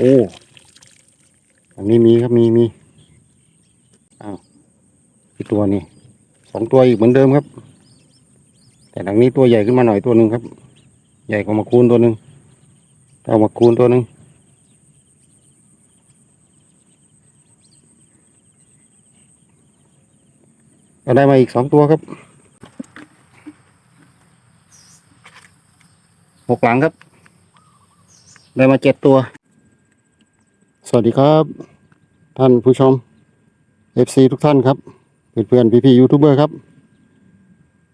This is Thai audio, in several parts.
โอ้อันนี้มีครับมีมีอ้าวอีกตัวนี่สองตัวอีกเหมือนเดิมครับ แต่หลังนี้ตัวใหญ่ขึ้นมาหน่อยตัวหนึ่งครับ ใหญ่กว่ามาคูนตัวหนึ่งเอามาคูนตัวหนึ่งก็ได้มาอีกสองตัวครับหกหลังครับ ได้มาเจ็ดตัว สวัสดีครับ ท่านผู้ชม FC ทุกท่านครับ เพื่อนๆพี่ๆยูทูบเบอร์ครับ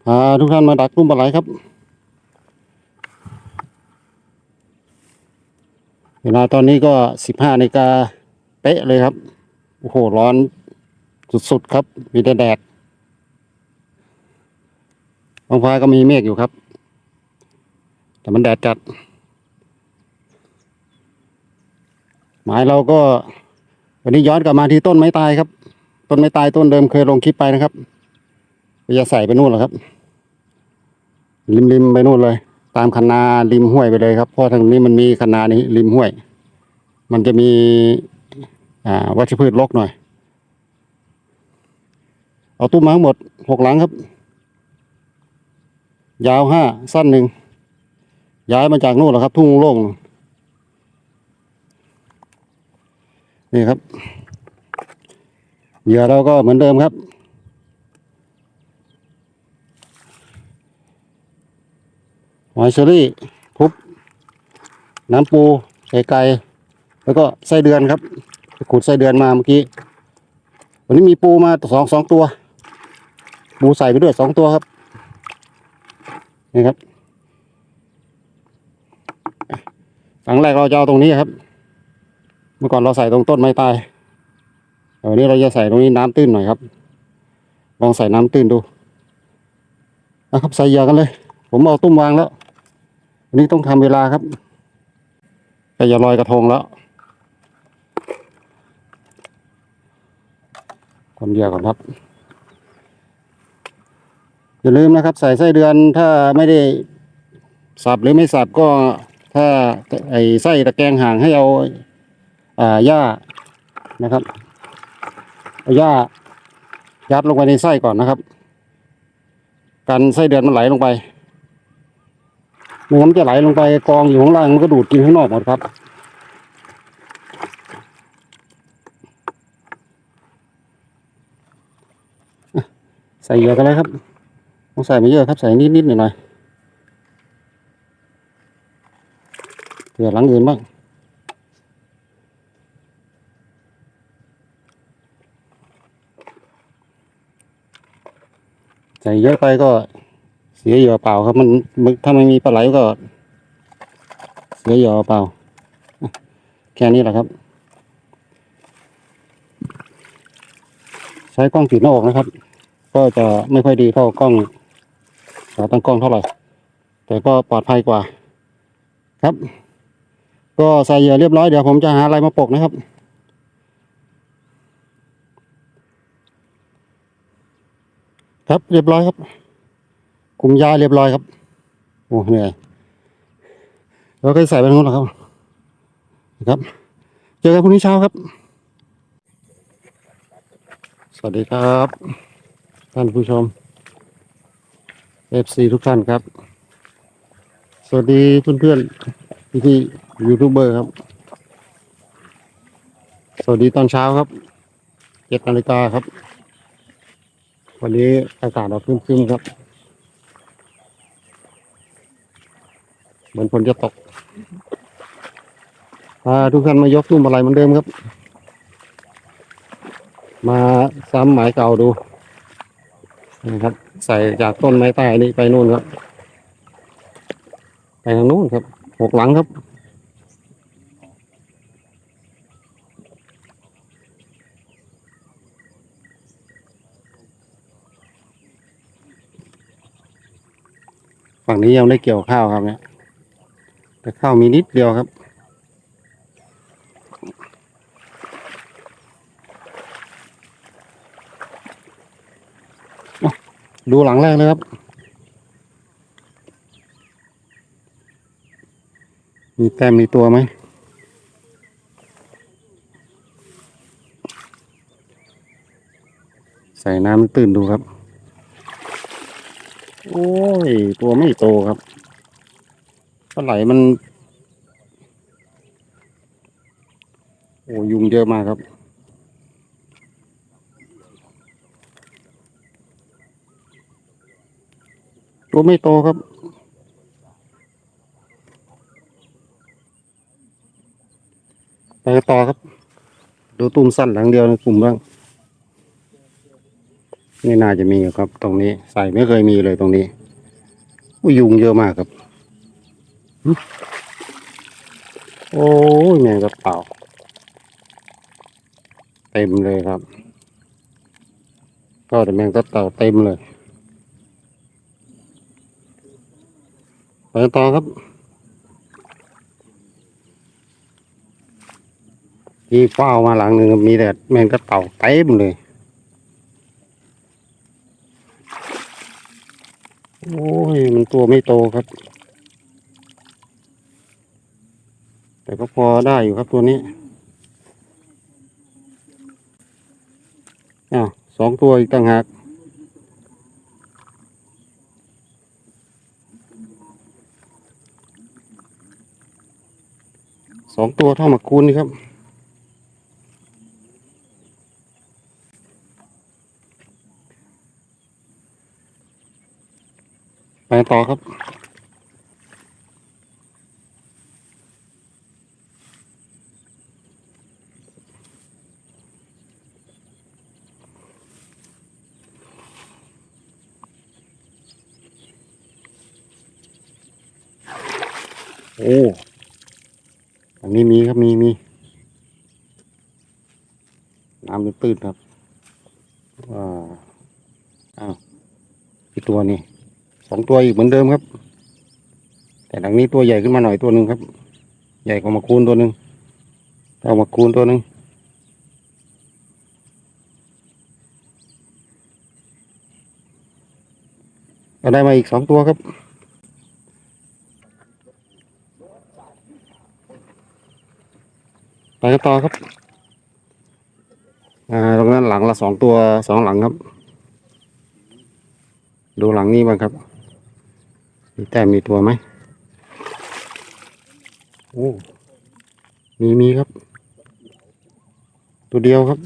พาทุกท่านมาดักรุ่มปลาไหลครับ เวลาตอนนี้ก็สิบห้านาฬิกาเป๊ะเลยครับ โอ้โห ร้อนสุดๆครับ มีแต่แดดบางฟ้าก็มีเมฆอยู่ครับ แต่มันแดดจัด หมายเราก็วันนี้ย้อนกลับมาที่ต้นไม้ตายครับ ต้นไม้ตายต้นเดิมเคยลงคลิปไปนะครับก็จะใส่ไปนู่นแหละครับ ริมริมไปนู่นเลย ตามคันนาริมห้วยไปเลยครับเพราะทางนี้มันมีคันนานี้ริมห้วย มันจะมีอ่าวัชพืชรกหน่อย เอาตุ้มาทั้งหมดหกหลังครับ ยาวห้าสั้นหนึ่งย้ายมาจากนู่นแหละครับ ทุ่งโล่ง นี่ครับ เหยื่อเราก็เหมือนเดิมครับ หอยเชอรี่ทุบน้ำปูใส่ไก่แล้วก็ไส้เดือนครับขุดไส้เดือนมาเมื่อกี้ วันนี้มีปูมาสองสองตัว ปูใส่ไปด้วยสองตัวครับ นี่ครับครั้งแรกเราจะเอาตรงนี้ครับ มื่อก่อนเราใส่ตรงต้นไม้ตายแต่วันนี้เราจะใส่ตรงนี้น้ำตื้นหน่อยครับ ลองใส่น้ำตื้นดูนะครับใส่เยื่อกันเลย ผมเอาตุ้มวางแล้วอันนี้ต้องทำเวลาครับไปอย่าลอยกระทงแล้วคนเดียวก่อนครับ อย่าลืมนะครับ ใส่ไส้เดือนถ้าไม่ได้สับหรือไม่สับก็ถ้าไอ้ไส้ตะแกรงห่างให้เอา หญ้านะครับเอาหญ้ายัดลงไปในไส้ก่อนนะครับ กันไส้เดือนมันไหลลงไปไม่งั้นมันจะไหลลงไปกองอยู่ข้างล่างมันก็ดูดกินข้างนอกหมดครับใส่เยื่อกันเลยครับต้องใส่ไม่เยอะครับใส่นิดๆหน่อยๆเผื่อหลังอื่นบ้าง ใส่เยอะไปก็เสียเหยื่อเปล่าครับมันมันถ้าไม่มีปลาไหลก็ เสียเหยื่อเปล่า แค่นี้แหละครับ ใช้กล้องติดหน้าอกนะครับ ก็จะไม่ค่อยดีเท่ากล้องขาตั้งกล้องเท่าไหร่ แต่ก็ปลอดภัยกว่า ครับ ก็ใส่เหยื่อเรียบร้อยเดี๋ยวผมจะหาอะไรมาปกนะครับ ครับเรียบร้อยครับคุมยาเรียบร้อยครับโอ้เหนื่อยแล้วก็ใส่ไปทั้งหมดแล้วครับนะครับ เจอกันพรุ่งนี้เช้าครับ สวัสดีครับ ท่านผู้ชม FC ทุกท่านครับ สวัสดีเพื่อนๆพี่พี่ๆยูทูบเบอร์ครับ สวัสดีตอนเช้าครับเจ็ดนาฬิกาครับ วันนี้อากาศเราครึมๆครับ เหมือนฝนจะตกพาทุกท่านมายกตุ้มอะไรเหมือนเดิมครับ มาซ้ำหมายเก่าดูนะครับ ใส่จากต้นไม้ใต้นี่ไปนู่นครับ ไปทางนู้นครับหกหลังครับ ฝั่งนี้ยังได้เกี่ยวข้าวครับเนี่ย แต่ข้าวมีนิดเดียวครับ ดูหลังแรกเลยครับ มีแต้มมีตัวไหมใส่น้ำตื่นดูครับ โอ้ย ตัวไม่โตครับปลาไหลมัน โอ้ยุงเยอะมากครับ ตัวไม่โตครับไปต่อครับ ดูตุ้มสั้นหลังเดียวในกลุ่มบ้าง ไม่น่าจะมีครับ ตรงนี้ ใส่ไม่เคยมีเลยตรงนี้อุ้ยุงเยอะมากครับ โอ้ยแมงกระเต่าเต็มเลยครับ ก็แต่แมงกระเต่าเต็มเลยไปต่อครับที่เฝ้ามาหลังหนึ่งมีแต่แมงกระเต่าเต็มเลย โอ้ย มันตัวไม่โตครับ แต่ก็พอได้อยู่ครับตัวนี้อ้าวสองตัวอีกต่างหากสองตัวเท่าหมาคูณนี่ครับ ไปต่อครับ โอ้ อันนี้มีครับมีมี น้ำตื้นครับว้าวอ้าวอีกตัวนี่ สองตัวอีกเหมือนเดิมครับ แต่หลังนี้ตัวใหญ่ขึ้นมาหน่อยตัวหนึ่งครับ ใหญ่กว่ามาคูนตัวหนึ่งเอามาคูนตัวหนึ่งก็ได้มาอีกสองตัวครับไปกันต่อครับอ่าตรงนั้นหลังละสองตัวสองหลังครับ ดูหลังนี้บ้างครับ มีแต้มมีตัวไหมโอ้มีมีครับ ตัวเดียวครับ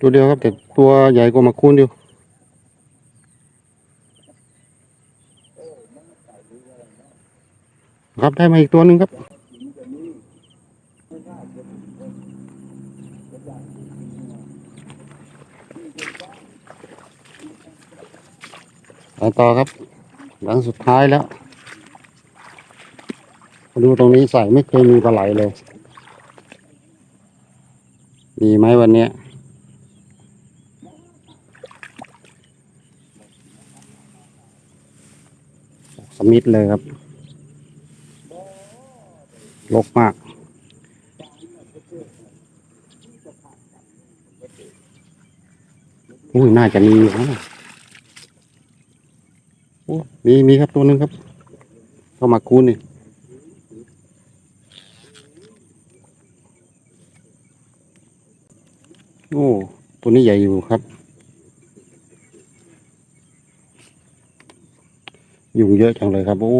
ตัวเดียวครับ แต่ตัวใหญ่กว่ามาคูนอยู่ครับได้มาอีกตัวหนึ่งครับ ไปต่อครับ หลังสุดท้ายแล้ว ดูตรงนี้ใส่ไม่เคยมีปลาไหลเลย มีไหมวันนี้สมิธเลยครับ ลกมาก อุ้ยน่าจะมีอยู่นะโอ้มีมีครับตัวหนึ่งครับ เข้ามาคูนนี่โอ้ตัวนี้ใหญ่อยู่ครับ ยุงเยอะจังเลยครับโอ้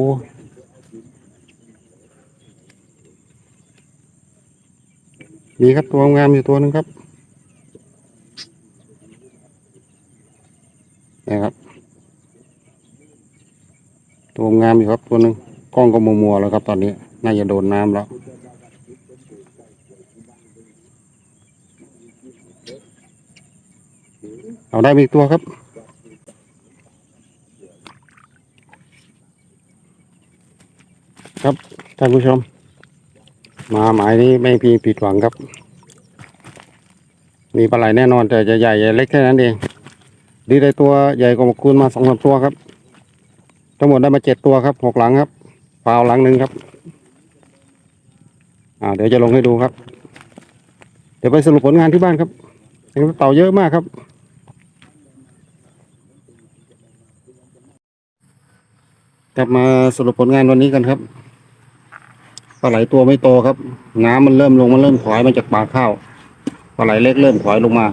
มีครับตัวงามอยู่ตัวหนึ่งครับ ตัวงามอยู่ครับตัวหนึ่งกล้องก็มัวมัวๆแล้วครับตอนนี้ น่าจะโดนน้ำแล้ว เอาได้มีตัวครับ ครับท่านผู้ชม มาหมายนี้ไม่พีผิดหวังครับ มีปลาไหลแน่นอนแต่จะใหญ่จะเล็กแค่นั้นเอง ดีได้ตัวใหญ่กว่าคูณมาสองสามตัวครับ ทั้งหมดได้มาเจ็ดตัวครับหกหลังครับเปล่าหลังหนึ่งครับ อ่า เดี๋ยวจะลงให้ดูครับ เดี๋ยวไปสรุปผลงานที่บ้านครับเห็นเต่าเยอะมากครับ กลับมาสรุปผลงานวันนี้กันครับปลาไหลตัวไม่โตครับ น้ำมันเริ่มลงมันเริ่มถอยมาจากปากข้าวปลาไหลเล็กเริ่มถอยลงมา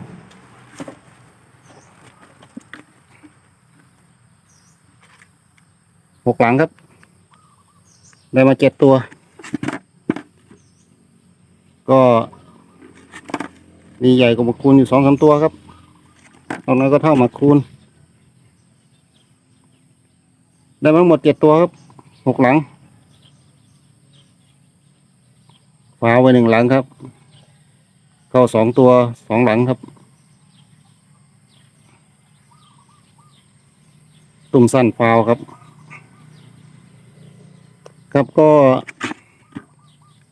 หกหลังครับ ได้มาเจ็ดตัว ก็มีใหญ่กว่าหมาคูณอยู่สองสามตัวครับตรงนั้นก็เท่าหมาคูณได้มาหมดเจ็ดตัวครับหกหลังฟ้าไว้หนึ่งหลังครับ เข้าสองตัวสองหลังครับ ตุ่มสั้นฟาวครับ ครับก็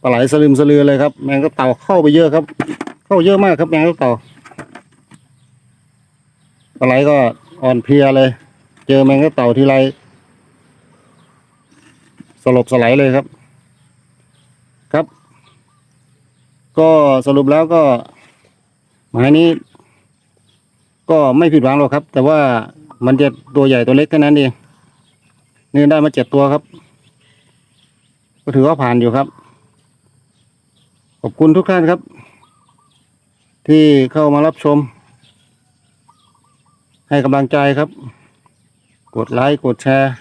ปลาไหลสลืมสลือเลยครับ แมงกะเต่าเข้าไปเยอะครับ เข้าเยอะมากครับแมงกะเต่าปลาไหลก็อ่อนเพลียเลย เจอแมงกะเต่าทีไรสลบสลายเลยครับ ครับ ก็สรุปแล้วก็ หมายนี้ ก็ไม่ผิดหวังหรอกครับ แต่ว่ามันจะตัวใหญ่ตัวเล็กแค่นั้นเองนี่ได้มาเจ็ดตัวครับ ถือว่าผ่านอยู่ครับ ขอบคุณทุกท่านครับ ที่เข้ามารับชม ให้กำลังใจครับ กดไลค์กดแชร์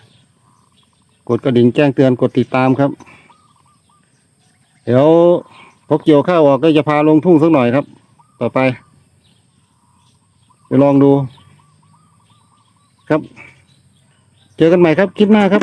กดกระดิ่งแจ้งเตือนกดติดตามครับ เดี๋ยวพอเกี่ยวข้าวออกก็จะพาลงทุ่งสักหน่อยครับ ต่อไปไปลองดู ครับ เจอกันใหม่ครับ คลิปหน้าครับ